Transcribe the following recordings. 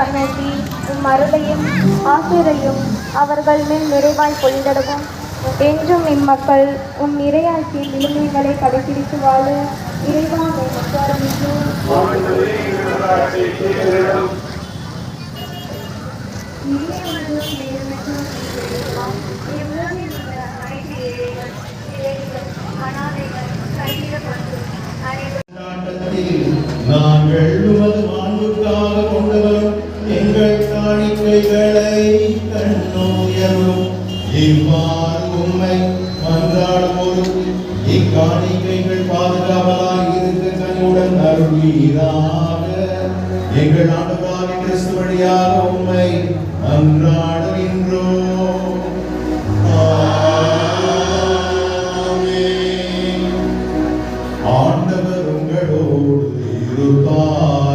கண்ணோக்கி உம் அருளையும் ஆசிரையும் அவர்கள் மேல் நிறைவாய் பொழிந்திடவும். என்றும் இம்மக்கள் உம் இறையாட்சி நிலைமைகளை கடைபிடித்து வாழ. இறைவா நாங்கள் காணிக்கைகளை கண்ணுயரும். இவ்வாறு உம்மை மன்றாடும்போது இக்காணிக்கைகள் பாதுகாவலாய் இருக்க கனியுடன் அருள்வீராக. எங்கள் ஆண்டவராக கிறிஸ்து வழியாக உண்மை மன்றாடுகின்றோம். ஆண்டவர் உங்களோடு இருப்பார்.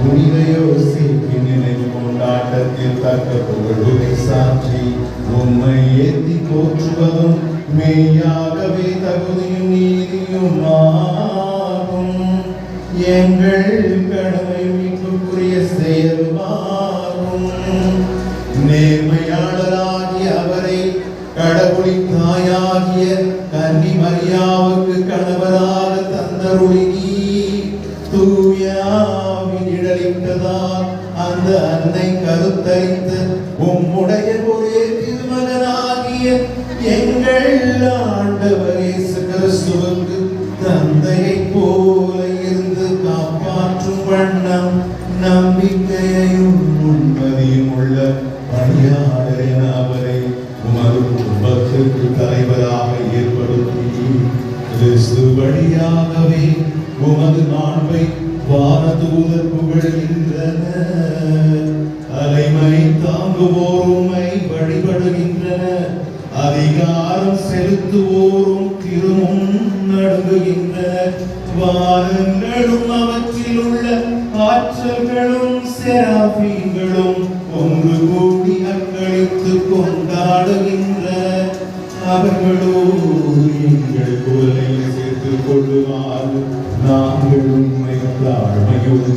புனித யோசிப்பின் நினைவு கொண்டாட்டத்தில் தக்க புகழுரை சாற்றி உண்மை ஏத்தி போற்றுவதும் மெய்யாகவே தகுதியும் நீதியும் ஆகும் எங்கள் கடமை மீட்புக்குரிய செயல்பாகும் நேர்மையாளராகிய அவரை கடவுளின் தாயாகிய கன்னி மரியாவுக்கு கணவராக தந்தருளிகி இடலிட்டதால் அந்த அன்னை கருத்தரித்து உம்முடைய ஒரே திருமகனாகிய எங்கள் ஆண்டவர் இயேசு கிறிஸ்துவுக்கு தந்தையை போல இருந்து காப்பாற்றும் வண்ணம் நம்பிக்கையையும் உண்மதியும் உள்ள பணியாளரின் அவரை உமது குடும்பத்திற்கு தலைவராக ஏற்படுத்தி கிறிஸ்து வழியாகவே உமது மாண்பை வானதூதர் புகழ்கின்றனர் தலைமை தாங்குவோர் உம்மை வழிபடுகின்றனர் அதிகாரம் செலுத்துவோரும் திருமுன் நடுங்குகின்றனர் வானங்களும் அவற்றில் உள்ள ஆற்றல்களும் செராபீன்களும் ஒன்று கூடி அக்களித்து கொண்டாடுகின்ற. அவர்களோடு எங்கள் குரலை சேர்த்துக் கொள்ளுமாறு நாங்களும் உண்மை தாழ்மையோடு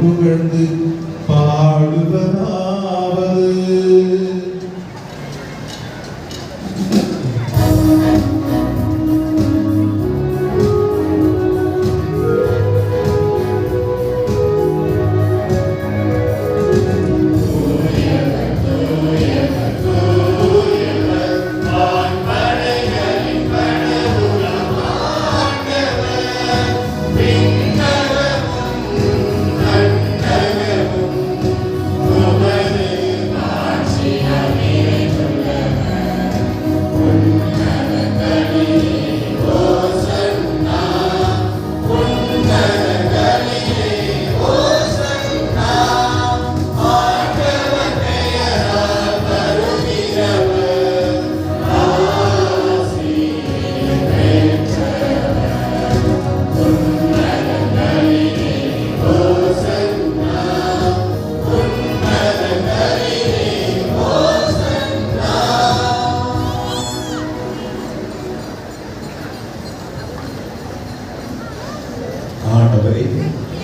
புகழ்ந்து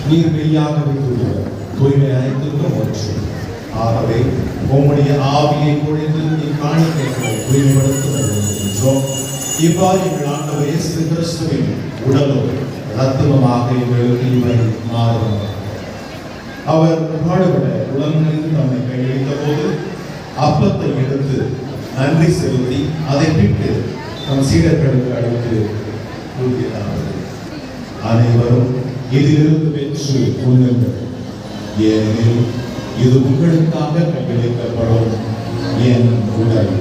நீர் மெய்யாகவே வைத்துள்ள தூய்மை அனைத்துக்கும் ஒன்று. ஆகவே உம்முடைய ஆவியை பொழிந்து நீ காணிக்கைகளை வருகின்றோம் இவ்வாறு எங்கள் ஆண்டவர் இயேசு கிறிஸ்துவின் உடலும் ரத்தமுமாக எங்களுக்கு இவை மாறும் அவர் பாடுபட உலகங்களில் தம்மை கையளித்த போது அப்பத்தை எடுத்து நன்றி செலுத்தி அதை பிட்டு தம் சீடர்களுக்கு அழைத்து கூறுகிறார்கள் அனைவரும் இதிலிருந்து வெற்றி கொள்ளுங்கள் ஏனெனில் இது உங்களுக்காக கையளிக்கப்படும் என் உடல்.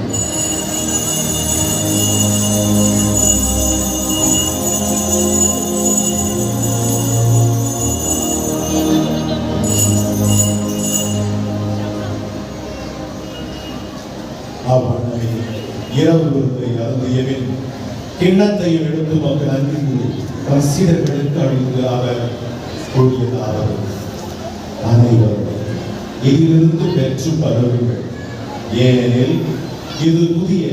அவனை இரவு விருந்தை அருந்தியவின் கிண்ணத்தையும் எடுத்து மக்கள் நன்றி ரசிகர்களுக்கு அழிந்து அவர் கூறியதாவது அனைவரும் இதிலிருந்து பெற்று பரவுங்கள். ஏனெனில் இது புதிய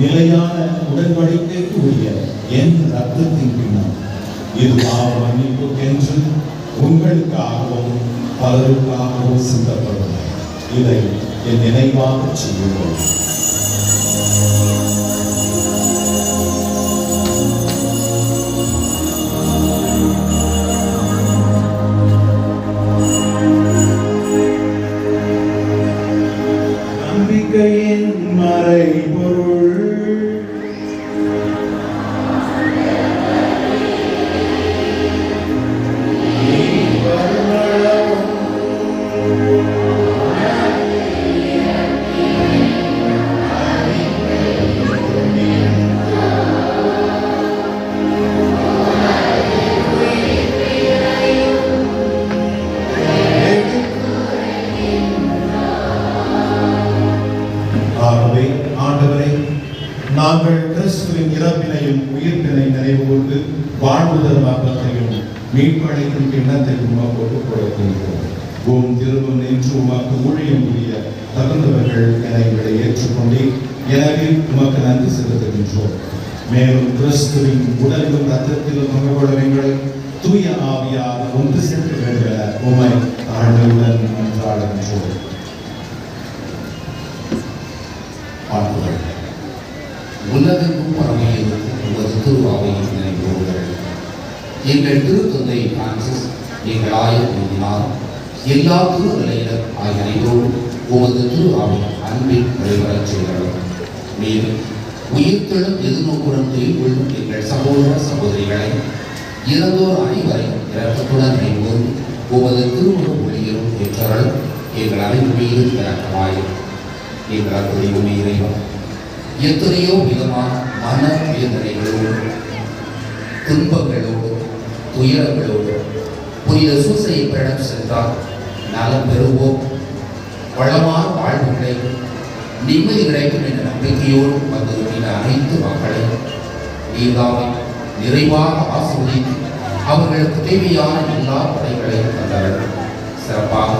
நிலையான உடன்படிக்கைக்கு உரிய என் ரத்தத்தின் பின்னால் இது பாவ மன்னிப்புக்கென்று உங்களுக்காகவும் பலருக்காகவும் சிந்தப்படும் இதை என் நினைவாக செய்யுங்கள். மீட்படைக்கும் கிண்ணத்தையும் உமக்கு ஒப்புக் கொடுக்கின்றோம் உம் திரும்ப நின்று உமாக்கு ஊழியம் புரிய தகுந்தவர்கள் என எங்களை ஏற்றுக்கொண்டீர் எனவே உமக்கு நன்றி செலுத்துகின்றோம். மேலும் கிறிஸ்துவின் உடலிலும் ரத்தத்திலும் பங்கு கொள்ளும் எங்களை தூய ஆவியாக ஒன்று சேர்க்க வேண்டிய உமை ஆண்டவுடன் நன்றாடுகின்றோம் வாழ்த்துகள் உலகெங்கும் உங்கள் திருவாவையும் எங்கள் திருத்தந்தை பிரான்சிஸ் எங்கள் ஆயர் எழுதினார் எல்லா திருநிலையினர் ஆகிய அனைவரும் உமது திரு ஆவை அன்பில் வழிவரச் செய்கிறோம். மேலும் உயிர்த்தெழும் எதிர்நோக்குடன் துயில் எங்கள் சகோதர சகோதரிகளை இறந்தோர் அனைவரை இரக்கத்துடன் நினைவோம் உமது திருமுக ஒளியிலும் ஏற்றர்கள் எங்கள் அனைவரும் மீது இறக்கமாயும் எங்கள் அற்புதமே இறைவன் எத்தனையோ விதமான மன வேதனைகளோடு துன்பங்களோடு துயரங்களோடு புனித சூசையப்பரிடம் சென்றால் நலம் பெறுவோம். வளமான வாழ்வு கிடைக்கும் நிம்மதி கிடைக்கும் என்ற நம்பிக்கையோடு வந்திருக்கின்ற அனைத்து மக்களையும் நீர்தாமை நிறைவாக ஆசிரியர் அவர்களுக்கு தேவையான எல்லா படைகளையும் தந்தவர்கள் சிறப்பாக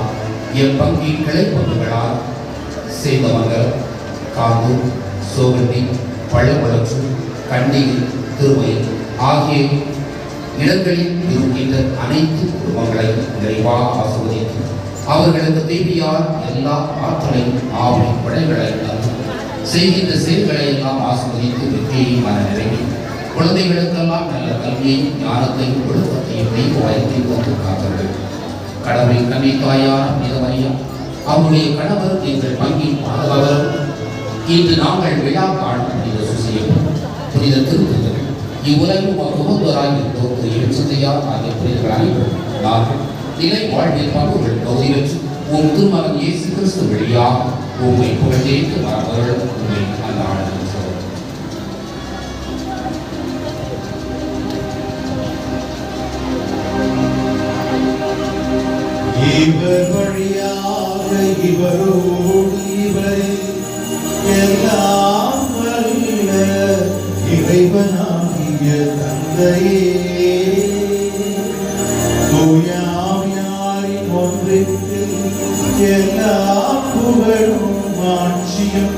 என் பங்கீட்களை பங்குகளால் சேந்தமங்கலம் காந்தூர் சோகண்டி பழமுழற்று கண்டிகை திருமயில் ஆகிய இடங்களில் இருக்கின்ற அனைத்து குடும்பங்களையும் நிறைவாக ஆசிர்வதித்து அவர்களுக்கு தேவையார் எல்லா ஆற்றலையும் ஆவணி படைகளை செய்கின்ற செயல்களை எல்லாம் ஆசிர்வதித்து வெற்றியை மன நிறைவி குழந்தைகளுக்கெல்லாம் நல்ல கல்வியையும் ஞானத்தையும் ஒழுக்கத்தையும் தெய்வ வயத்தையும் வந்து காத்தர்கள் கடவுளின் கண்ணி தாயார் மிதமரியா அவருடைய கணவர் எங்கள் பங்கின் பாதுகாவலரும் இன்று நாங்கள் விழா காணும் புனித சுசியம் புனித திருத்தங்கள் இவ்வுலகில் முகந்தோராய் இருந்தோர் திரு எழுச்சத்தையார் ஆகிய புனிதர்கள் அனைவரும் நாங்கள் நிலை வாழ்வில் பங்குகள் பகுதி உன் உம் திருமகன் இயேசு கிறிஸ்து வழியாக உண்மை புகழ்ந்தேற்று மரபர்கள் உண்மை அந்த ஆளுகின்றோம் இவர் வழியாக இவரோடு இவரே எல்லாம் வல்ல இறைவனா இறைவனாகிய தந்தையே தூயாவியாரின் ஒன்றிற்கு எல்லா புகழும் ஆட்சியும்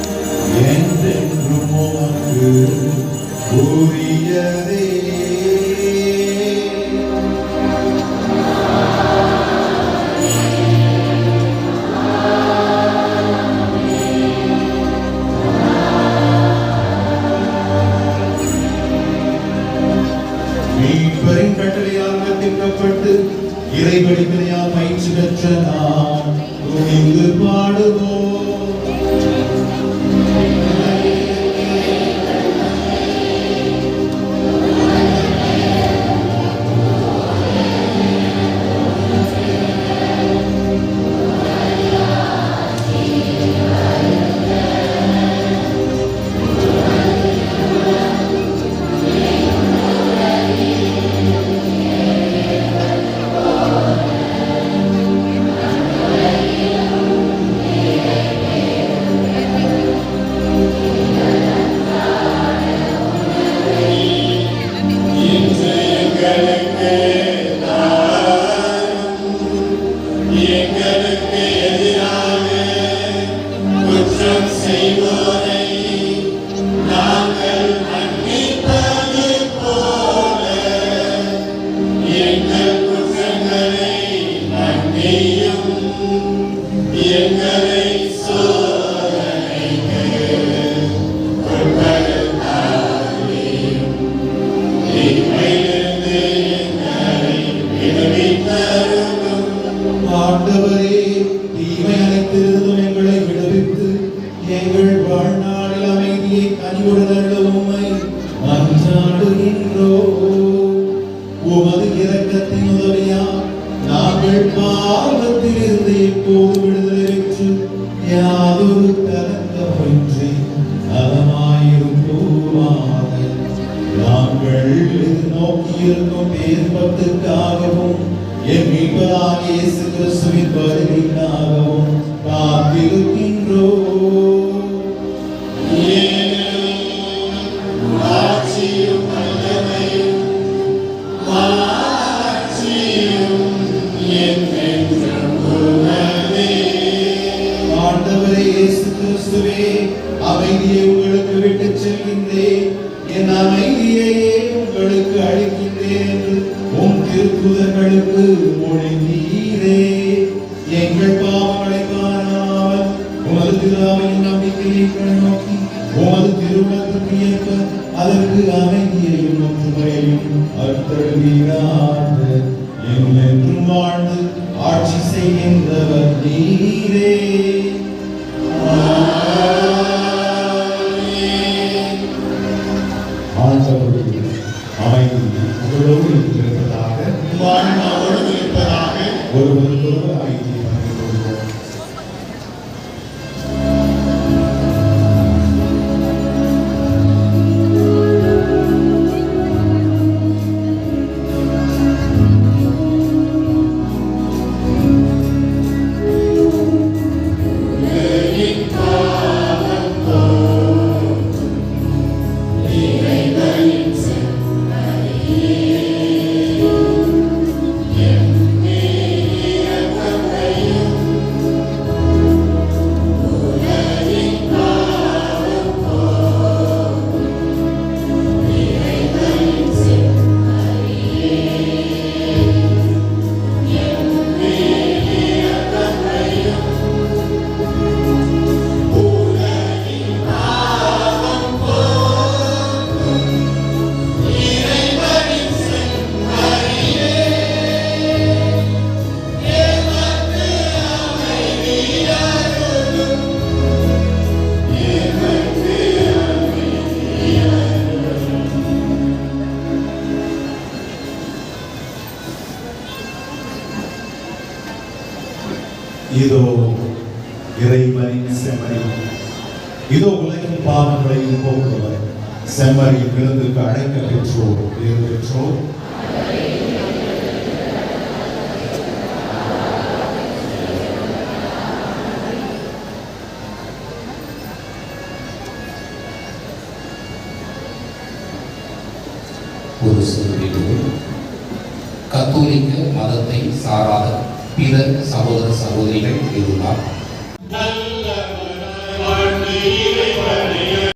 என்றென்றும் உமக்கு உரியதே. உமது இரக்கத்தின் உதவியா நாங்கள் பாவத்திலிருந்து எப்போது விடுதலை பெற்று யாதொரு கலக்கமின்றி நலமாயிருப்போமாக நாங்கள் நோக்கியிருக்கும் பேர்பத்துக்காகவும் என் மீட்பராகிய இயேசு கிறிஸ்துவின் வருகைக்காகவும். காத்திருக்கின்றோம் உமது திருமணத்திற்கு அதற்கு அமைதியையும் ஒற்றுமையையும் அர்த்தடுவீராக என்றென்றும் வாழ்ந்து ஆட்சி செய்கின்றவர் நீரே. செம்மறி விருந்துக்கு அழைக்க பெற்றோர் பேர் பெற்றோர்? ஒரு சிறுவிடு. கத்தோலிக்க மதத்தை சாராத பிற சகோதர சகோதரிகள் இருந்தார்